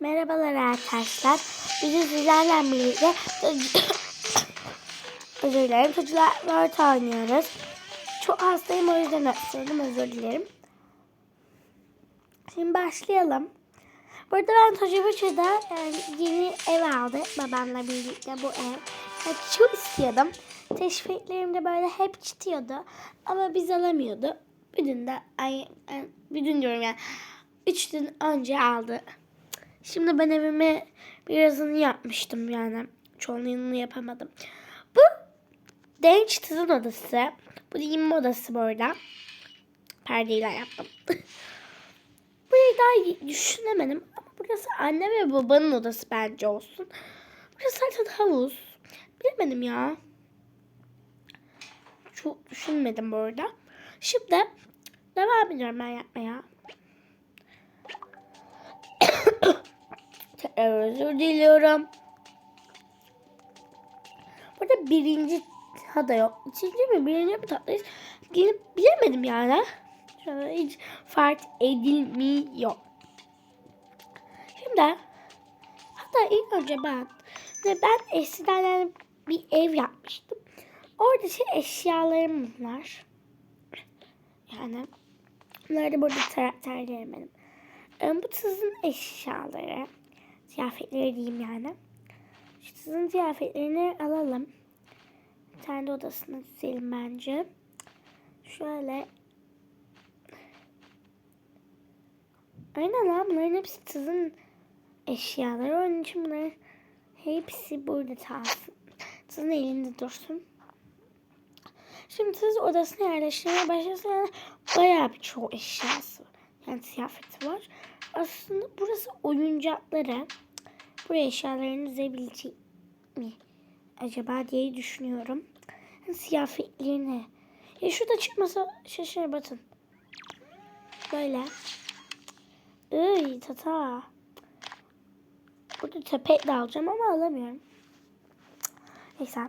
Merhabalar arkadaşlar. Bugün sizlerle birlikte özür dilerim. Çocuklar Word oynuyoruz. Çok hastayım o yüzden öksürdüm. Özür dilerim. Şimdi başlayalım. Burada ben Tojibuçu'da yani yeni ev aldı babamla birlikte bu ev. Ya çok istiyordum. Teşviklerim de böyle hep çıtıyordu. Ama biz alamıyordu. Bir gün de ay bir gün diyorum yani. Üç gün önce aldı. Şimdi ben evime birazını yapmıştım yani. Çoğunluğunu yapamadım. Bu Denç Tızın odası. Bu giyinme odası bu arada. Perdeyle yaptım. Burayı daha düşünemedim. Ama burası anne ve babanın odası bence olsun. Burası zaten havuz. Bilemedim ya. Çok düşünmedim bu arada. Şimdi devam ediyorum ben yapmaya. Tekrar özür diliyorum. Burada birinci ha da yok. İkinci mi birinci mi tatlıyız? Gelip bilemedim yani. Şu hiç fark edilmiyor. Şimdi hatta ilk önce ben ve ben eskiden yani bir ev yapmıştım. Orada şey eşyalarım var. Yani bunları da burada ter tercihlerim benim. Ee, Bu tızın eşyaları. Ziyafetleri diyeyim yani. Şu tızın ziyafetlerini alalım. Bir tane de odasına düzelim bence. Şöyle. Aynen lan bunların hepsi tızın eşyaları. Onun için bunların hepsi burada kalsın. Tızın elinde dursun. Şimdi tız odasına yerleştirmeye başlasın. Yani bayağı bir çoğu eşyası yani kıyafeti var. Aslında burası oyuncakları. Buraya eşyalarını dizebilecek mi acaba diye düşünüyorum. Yani kıyafetlerini. Ya şurada çıkmasa şaşır batın. Böyle. Iy tata. Burada tepek de alacağım ama alamıyorum. Neyse.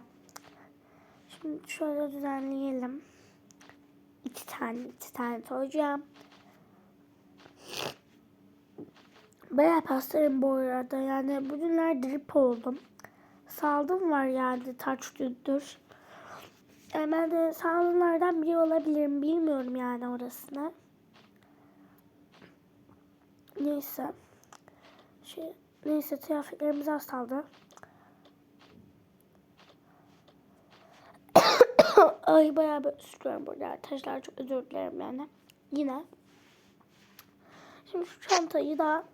Şimdi şöyle düzenleyelim. İki tane, iki tane koyacağım. Bayağı pastarım bu arada. Yani bugünler drip oldum. Saldım var yani taç dündür. Yani ben de sağlımlardan biri olabilirim. Bilmiyorum yani orasını. Neyse. Şey, neyse kıyafetlerimiz az kaldı. Ay bayağı bir sürüyorum burada arkadaşlar. Çok özür dilerim yani. Yine. Şimdi şu çantayı da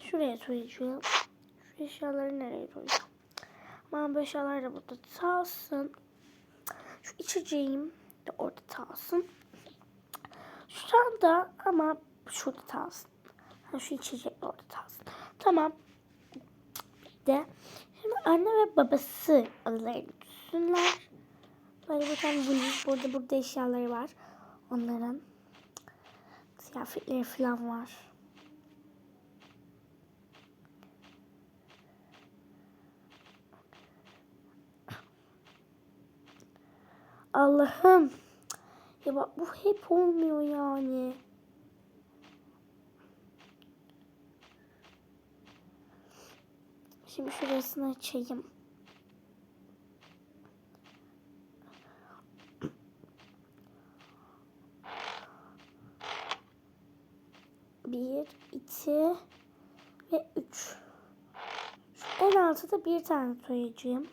şuraya koyacağım. Şu eşyaları nereye koyacağım? Aman bu eşyalar da burada kalsın. Şu içeceğim de orada kalsın. Şu çanta ama şurada kalsın. Ha, şu içecek orada kalsın. Tamam. De. Şimdi anne ve babası adlarını düşsünler. Böyle bir tane valiz burada burada eşyaları var. Onların kıyafetleri falan var. Allah'ım. Ya bak bu hep olmuyor yani. Şimdi şurasını açayım. Bir, iki ve üç. Şu en altıda bir tane koyacağım.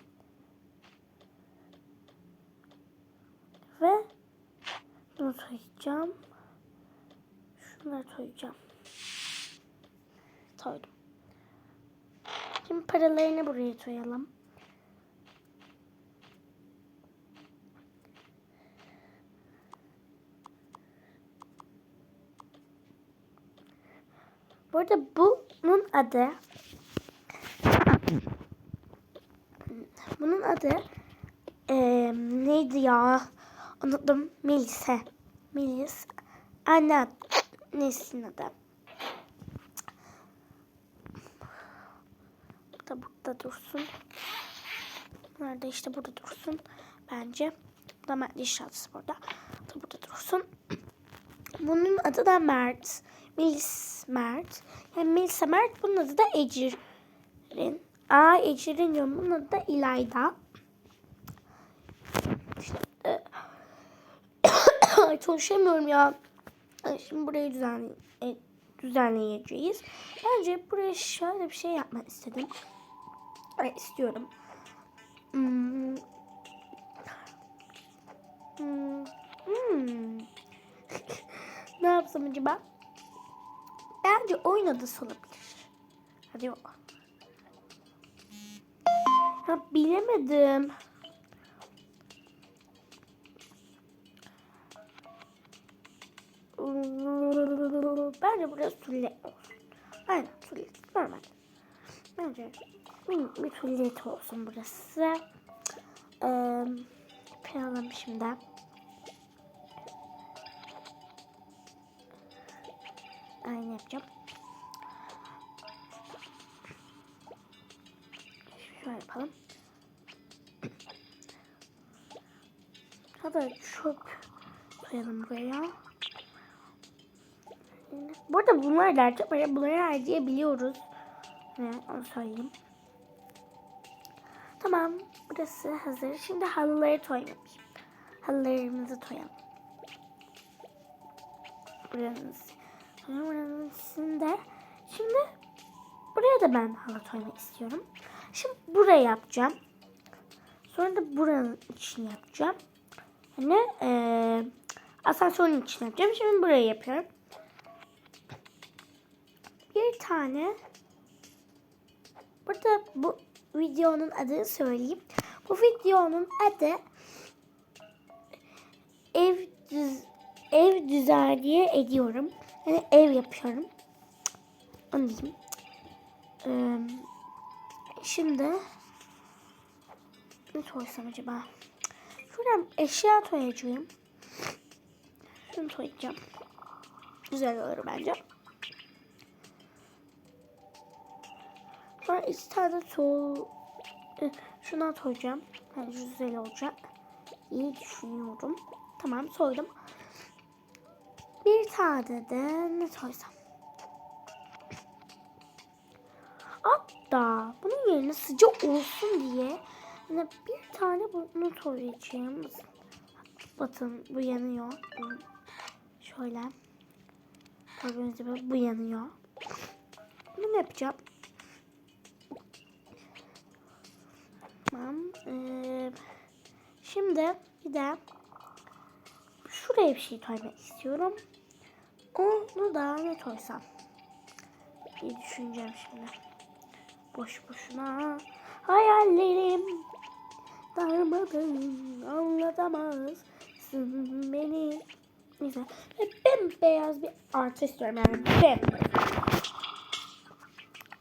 Ve bunu koyacağım. Şunları koyacağım. Koydum. Şimdi paralarını buraya koyalım. Bu arada bunun adı bunun adı eee, neydi ya? Unuttum. Melis'e. Melis. Anne Nesin adı. Bu da burada dursun. Da işte burada dursun. Bence. Bu da Mert inşaatçısı burada. Bu da burada dursun. Bunun adı da Mert. Melis. Mert. Yani Melisa Mert. Bunun adı da Ecrin. Aa Ecrin diyorum. Bunun adı da İlayda. İşte, e, Ay konuşamıyorum ya. Şimdi burayı düzenle, e, düzenleyeceğiz. Bence buraya şöyle bir şey yapmak istedim. Ay, istiyorum. Hmm. Hmm. Hmm. ne yapsam acaba? Bence oyun adası olabilir. Hadi yok. Ya bilemedim. Bence burası tuvalet olsun. Aynen tuvalet. Normal. Bence minik bir tuvalet olsun burası. Ee, planladım şimdi. Aynı yapacağım. Şöyle yapalım. Hadi çöp koyalım buraya. Bu arada bunlar gerçek para. Bunları harcayabiliyoruz. Ne onu söyleyeyim. Tamam. Burası hazır. Şimdi halıları toymamış. Halılarımızı toyalım. Buranın, buranın. Şimdi buraya da ben halı toymak istiyorum. Şimdi buraya yapacağım. Sonra da buranın içini yapacağım. Yani eee asansörün içini yapacağım. Şimdi burayı yapıyorum. Bir tane burada bu videonun adını söyleyeyim. Bu videonun adı ev düz, ev düzenliğe ediyorum. Yani ev yapıyorum. Onu diyeyim. Ee, şimdi ne soysam acaba? Şuradan eşya toyacağım. Şunu toyacağım. Güzel olur bence. İki tane sol şuna koyacağım. Yani güzel olacak. İyi düşünüyorum. Tamam soydum. Bir tane de ne soysam? Hatta bunun yerine sıcak olsun diye yani bir tane bunu soyacağım. Bakın bu yanıyor. Şöyle. Gördüğünüz gibi bu yanıyor. Bunu yapacağım. Şimdi bir de şuraya bir şey koymak istiyorum. Onu da ne koysam? Bir düşüneceğim şimdi. Boş boşuna hayallerim darmadağın anlatamazsın beni. Neyse. Ve bembeyaz bir artı istiyorum yani bembeyaz.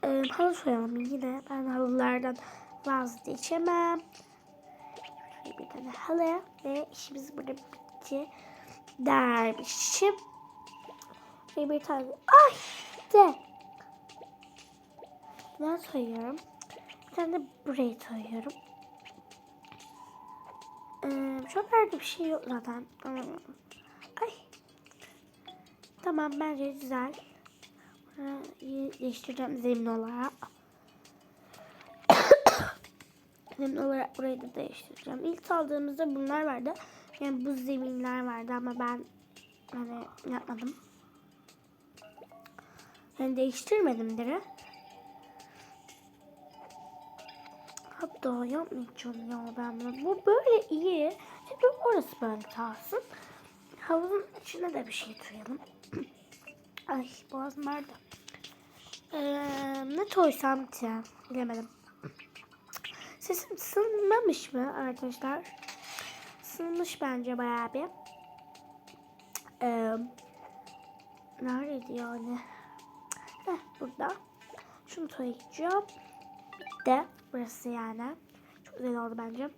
Ee, halı soyalım yine. Ben halılardan vazgeçemem. Tane halı ve işimiz burada bitti dermişim. Ve bir tane ay de ben soyuyorum. Bir tane de burayı soyuyorum. Ee, şoförde bir şey yok zaten. Ay. Tamam bence güzel. Ee, değiştireceğim zemin olarak. Zemin olarak burayı da değiştireceğim. İlk aldığımızda bunlar vardı. Yani bu zeminler vardı ama ben hani yapmadım. Yani değiştirmedim direkt. Hatta yapmayacağım ya ben bunu. Bu böyle iyi. Şimdi orası böyle kalsın. Havuzun içine de bir şey koyalım. Ay boğazım vardı. Ee, ne koysam ki? Bilemedim. Sesim sınmamış mı arkadaşlar? Sınmış bence bayağı bir. Ee, neredeydi yani? Heh, burada. Şunu koyacağım. De burası yani. Çok güzel oldu bence.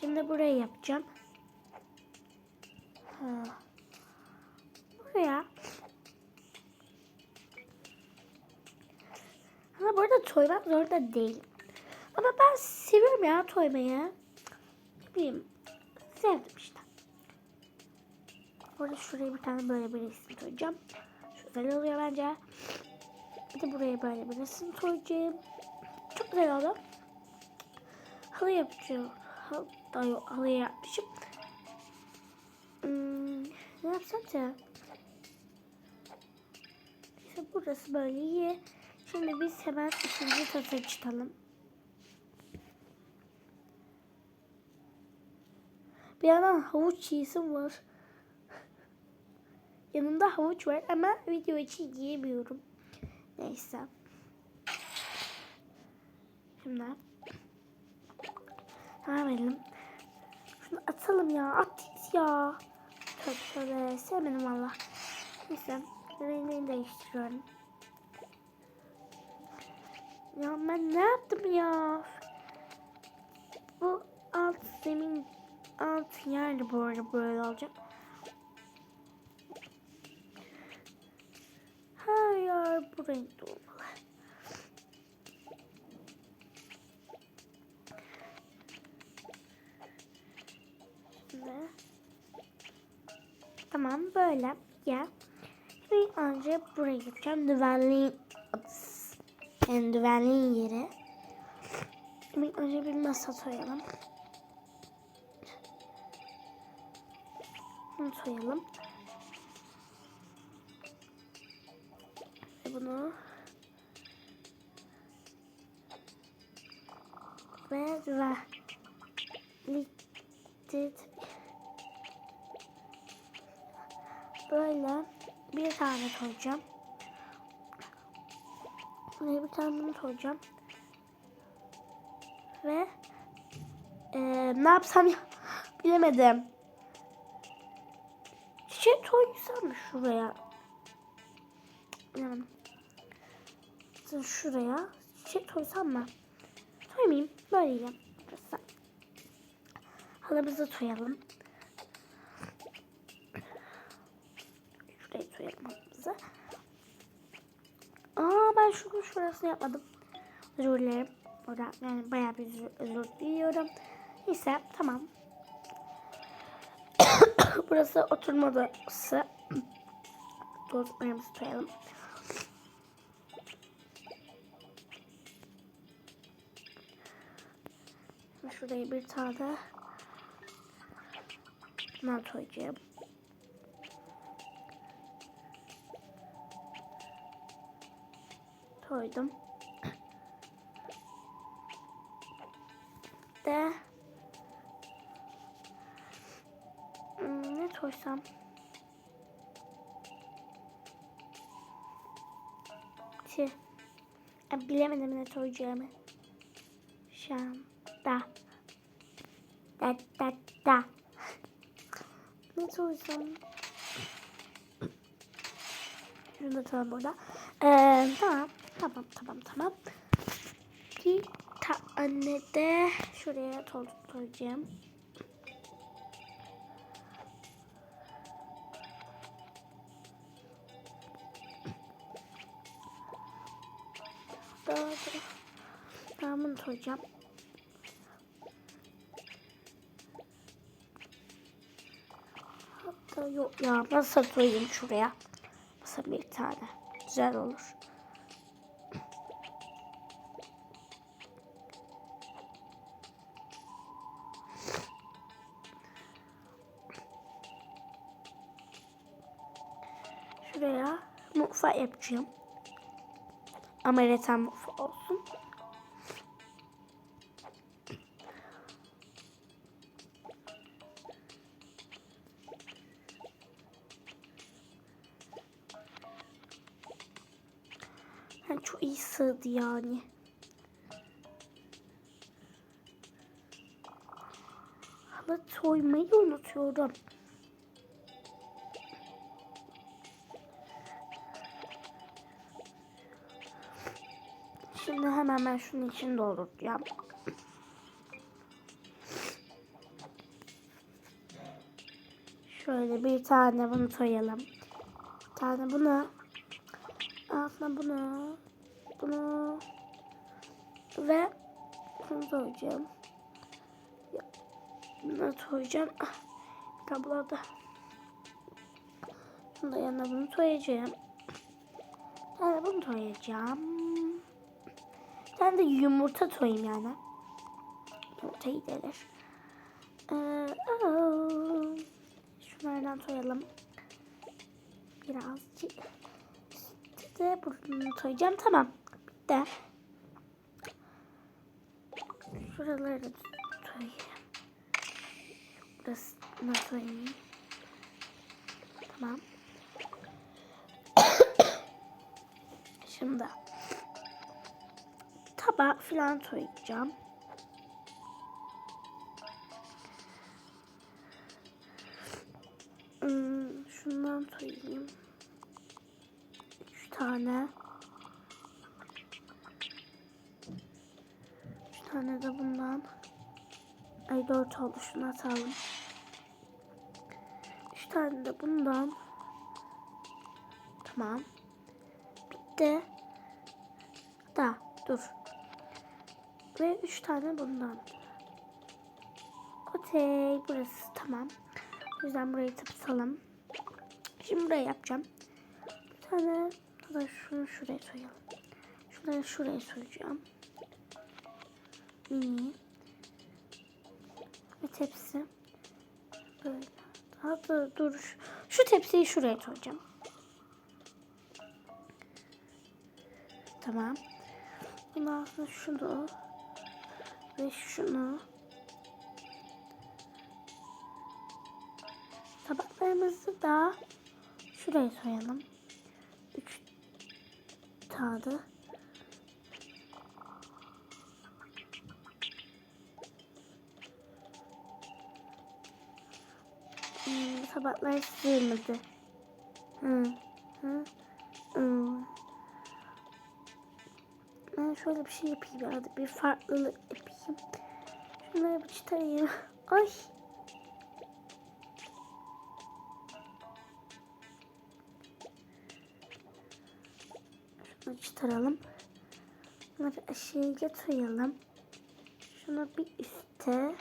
Şimdi burayı yapacağım. Ha. Buraya. Ama burada toymak zorunda değil. Ama ben seviyorum ya toymayı. Ne bileyim. Sevdim işte. Burada şuraya bir tane böyle bir resim koyacağım. Şu Güzel oluyor bence. Bir de buraya böyle bir resim koyacağım. Çok güzel oldu. Halı yapacağım. Halı, daha yok, halıyı yapmışım. Hmm, ne yapsam ya? İşte burası böyle iyi. Şimdi biz hemen ikinci tasa çıkalım. Bir yandan havuç yiyesim var. Yanımda havuç var ama video için yiyemiyorum. Neyse. Şimdi devam edelim. Şunu atalım ya. At ya. Tövbe tövbe. Sevmedim valla. Neyse. Rengini değiştiriyorum. Ya ben ne yaptım ya? Bu alt zemin alt yerde bu arada böyle olacak. Hayır bu renkte olmalı. Şimdi tamam böyle ya. Şimdi önce buraya gideceğim. Düvenliğin yani düvenliğin yeri. Şimdi önce bir masa koyalım. Bunu koyalım. Ve bunu ve düvenlik böyle bir tane koyacağım. Buraya bir tane bunu koyacağım. Ve e, ne yapsam ya bilemedim. Çiçek koysam mı şuraya? Bilemedim. Şuraya çiçek koysam mı? Koymayayım. Böyle yiyeyim. Burası. Halımızı ben şunu şurasını yapmadım. Özür dilerim. Orada yani bayağı bir özür, diliyorum. Neyse tamam. Burası oturma odası. Tozlarımızı koyalım. Şuraya bir tane bundan koyacağım. Koydum. De Hmm, ne koysam? Şey, e, bilemedim ne koyacağımı. Şu anda. Da da da. Ne koysam? Şunu da tamam burada. Ee, tamam. Tamam tamam tamam. Bir tane de şuraya koyacağım. Daha ben bunu koyacağım. Hatta yok ya masa koyayım şuraya. Masa bir tane. Güzel olur. Mutfağı yapacağım. Amerikan mutfağı olsun. Yani çok iyi sığdı yani. Halı soymayı unutuyorum. Hemen şunun için dolduracağım. Şöyle bir tane bunu koyalım. Bir tane bunu. Altına bunu. Bunu. Ve bunu koyacağım. Bunu koyacağım. Ah, Tabloda. Bunu da yanına bunu soyacağım. Ben de bunu soyacağım. Ben de yumurta soyayım yani. Yumurta iyi gelir. Ee, aa, şunlardan soyalım. Birazcık. Üstü de bunu soyacağım. Tamam. Bitti. Şuraları da soyayım. Burası nasıl? Tamam. Şimdi tabak filan soyacağım. Hmm, şundan soyayım. Üç tane. Üç tane de bundan. Ay dört oldu şunu atalım. Üç tane de bundan. Tamam. Bitti. Ve üç tane bundan. Okey burası tamam. O yüzden burayı tıpsalım. Şimdi burayı yapacağım. Bir tane da şunu şuraya soyalım. Şunları şuraya soyacağım. Mini. Ve tepsi. Böyle. Daha da dur. Şu, tepsiyi şuraya koyacağım. Tamam. Bundan sonra şunu ve şunu tabaklarımızı da şuraya koyalım. Üç tane. Hmm, tabaklar sığmadı. Hı, hı, hı. Ben şöyle bir şey yapayım. Hadi bir farklılık yapayım. Şunları bir çıkarayım. Ay. Şunu çıkaralım. Bunları aşağıya götürelim. Şunu bir üste.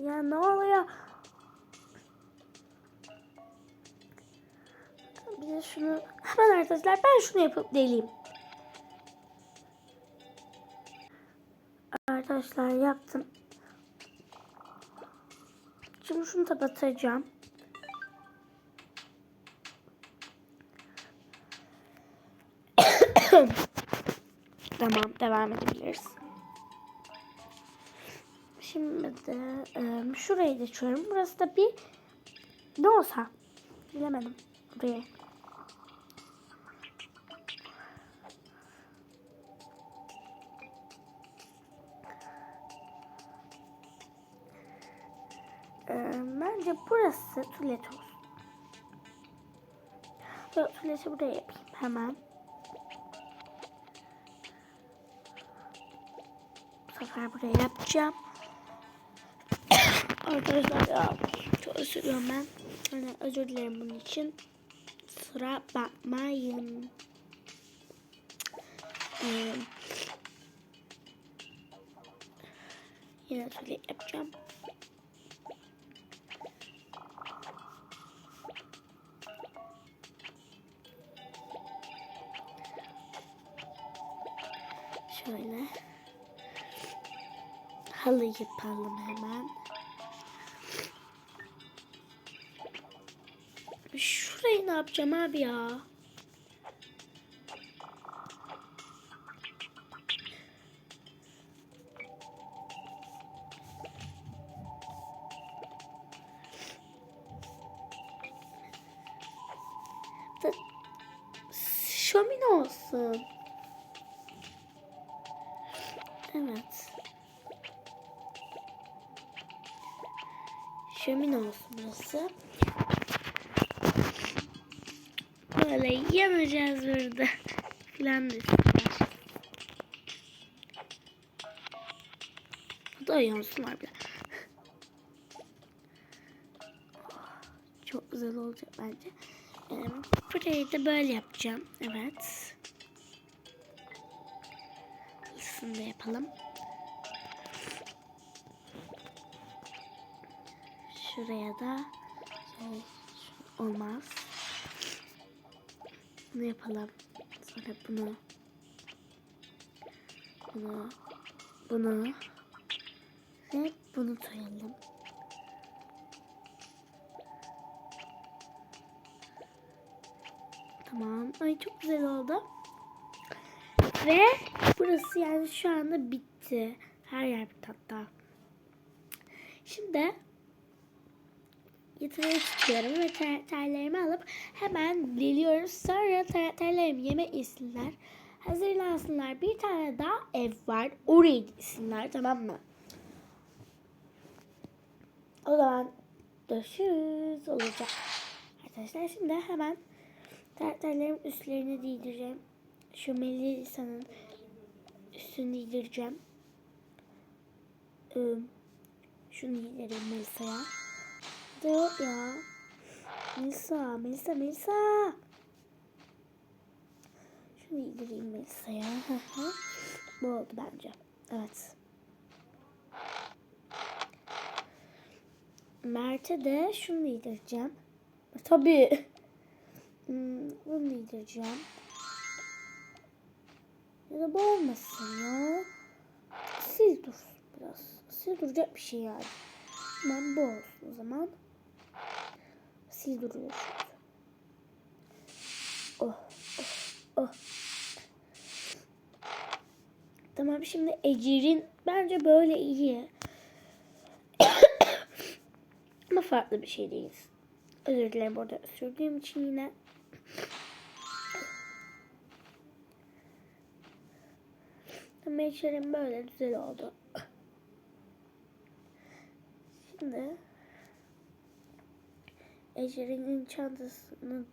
Ya ne oluyor? Şunu hemen arkadaşlar ben şunu yapıp deleyim. Arkadaşlar yaptım. Şimdi şunu da batıracağım. tamam devam edebiliriz. Şimdi de e, şurayı da açıyorum. Burası da bir ne olsa bilemedim buraya. Burası tuvalet olsun. Böyle tuvaleti buraya yapayım hemen. Bu sefer buraya yapacağım. Arkadaşlar ya çok özür diliyorum ben. Yani özür dilerim bunun için. Sıra bakmayın. Ee, yine tuvalet yapacağım. Yapalım hemen. Şurayı ne yapacağım abi ya? Şömine olsun burası. Böyle yanacağız burada. Filan desinler. Da yansınlar bir. Çok güzel olacak bence. Burayı da böyle yapacağım. Evet. Isını da yapalım. Şuraya da şey olmaz. Bunu yapalım. Sonra bunu. Bunu. Bunu. Ve bunu koyalım. Tamam. Ay çok güzel oldu. Ve burası yani şu anda bitti. Her yer bitti hatta. Şimdi yatırıya çıkıyorum ve ter, terlerimi alıp hemen geliyoruz. Sonra ter, terlerimi yemek yesinler. Hazırlansınlar. Bir tane daha ev var. Oraya gitsinler tamam mı? O zaman görüşürüz olacak. Arkadaşlar şimdi hemen ter, terlerim üstlerine giydireceğim. Şu Melisa'nın üstünü giydireceğim. Şunu giydireyim Melisa'ya. Da yok ya. Melisa, Melisa, Melisa. Şunu giydireyim Melisa'ya. Bu oldu bence. Evet. Mert'e de şunu giydireceğim. Tabii. Hmm, bunu giydireceğim. Ya da bu olmasın ya. Siz dursun biraz. Siz duracak bir şey yani. Ben bu olsun o zaman. Siz duruyorsunuz. Oh, oh, oh. Tamam şimdi Ecir'in bence böyle iyi. Ama farklı bir şey değil. Özür dilerim burada sürdüğüm için yine. Ecir'in böyle güzel oldu. Şimdi Ecrin'in çantasını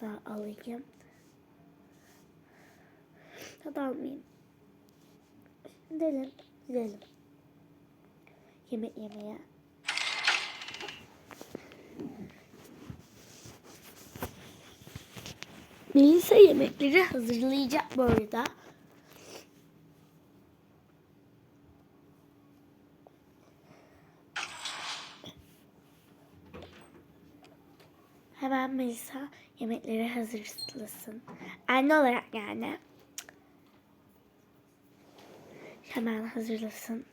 da alayım. Hadi almayayım. Gidelim, gidelim. Yemek yemeye. Melisa yemekleri hazırlayacak bu arada. Hemen Melisa yemekleri hazırlasın. Anne olarak yani. Hemen hazırlasın.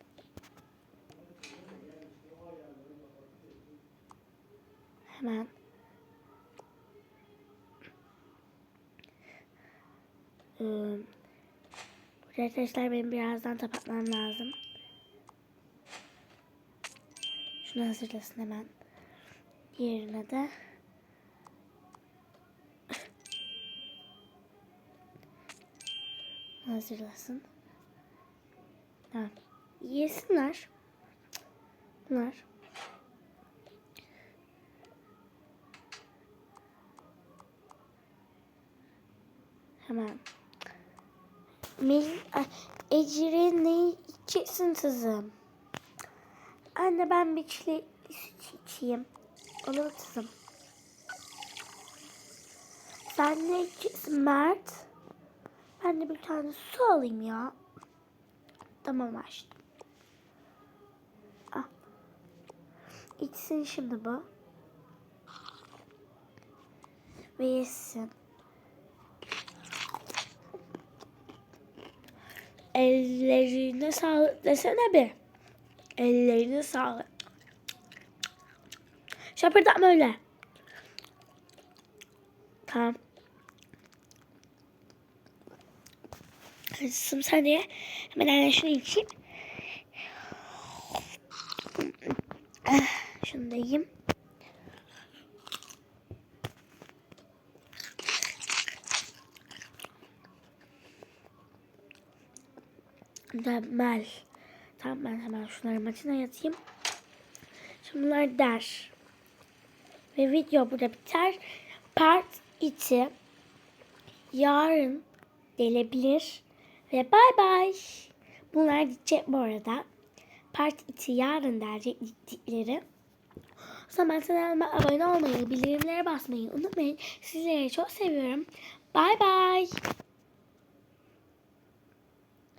Hemen. Ee, arkadaşlar benim birazdan kapatmam lazım. Şunu hazırlasın hemen. Diğerine de hazırlasın. Tamam. Yesinler. Bunlar. Hemen. Mel Ecire ne içeceksin kızım? Anne ben bir çile süt içeyim. Olur kızım. Sen ne içeceksin Mert? Ben de bir tane su alayım ya. Tamam açtım. Ah. İçsin şimdi bu. Ve yesin. Ellerine sağlık desene bir. Ellerine sağlık. Şapırdatma öyle. Tamam. Kızım sen ye. Hemen anne şunu içeyim. Ah, Şunu da yiyeyim. Mükemmel. Tamam ben hemen şunları maçına yatayım. Şimdi bunlar der. Ve video burada biter. Part 2 yarın gelebilir. Ve bay bay. Bunlar gidecek bu arada. Part 2 yarın gelecek gittikleri. O zaman kanalıma abone olmayı, bildirimlere basmayı unutmayın. Sizleri çok seviyorum. Bay bay.